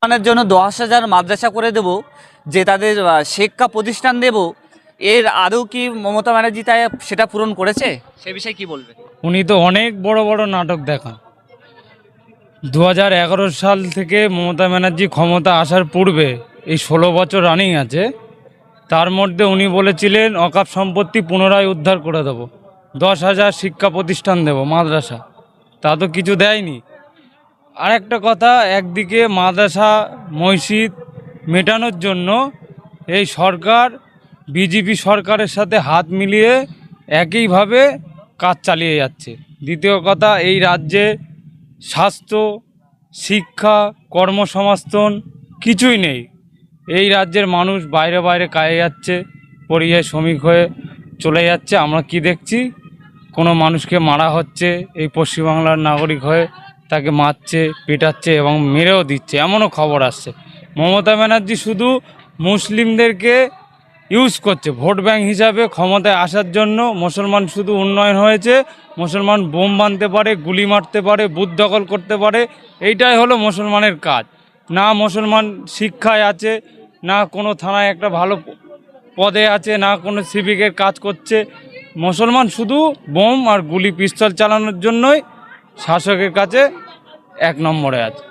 মুসলমানের জন্য দশ হাজার মাদ্রাসা করে দেব, যে তাদের শিক্ষা প্রতিষ্ঠান দেব, এর আদৌ কি মমতা ব্যানার্জি তাই সেটা পূরণ করেছে? সে বিষয়ে কি বলবে? উনি তো অনেক বড় বড় নাটক দেখান। দু সাল থেকে মমতা ব্যানার্জি ক্ষমতা আসার পূর্বে এই ষোলো বছর রানিং আছে, তার মধ্যে উনি বলেছিলেন, অকাপ সম্পত্তি পুনরায় উদ্ধার করে দেবো। দশ হাজার শিক্ষা প্রতিষ্ঠান দেব, মাদ্রাসা। তা তো কিছু দেয়নি। আর একটা কথা, একদিকে মাদ্রাসা, মসজিদ মেটানোর জন্য এই সরকার, বিজেপি সরকারের সাথে হাত মিলিয়ে একইভাবে কাজ চালিয়ে যাচ্ছে। দ্বিতীয় কথা, এই রাজ্যে স্বাস্থ্য, শিক্ষা, কর্মসংস্থান কিছুই নেই। এই রাজ্যের মানুষ বাইরে বাইরে কায়ে যাচ্ছে, পরিযায়ী শ্রমিক হয়ে চলে যাচ্ছে। আমরা কি দেখছি? কোনো মানুষকে মারা হচ্ছে, এই পশ্চিমবাংলার নাগরিক হয়ে তাকে মারছে, পেটাচ্ছে এবং মেরেও দিচ্ছে, এমনও খবর আসছে। মমতা ব্যানার্জি শুধু মুসলিমদেরকে ইউজ করছে, ভোট ব্যাংক হিসাবে ক্ষমতায় আসার জন্য। মুসলমান শুধু উন্নয়ন হয়েছে, মুসলমান বোম বানতে পারে, গুলি মারতে পারে, বুথ দখল করতে পারে, এইটাই হলো মুসলমানের কাজ। না মুসলমান শিক্ষায় আছে, না কোনো থানায় একটা ভালো পদে আছে, না কোনো সিভিকের কাজ করছে। মুসলমান শুধু বোম আর গুলি পিস্তল চালানোর জন্যই শাসকের কাছে এক নম্বরে আছে।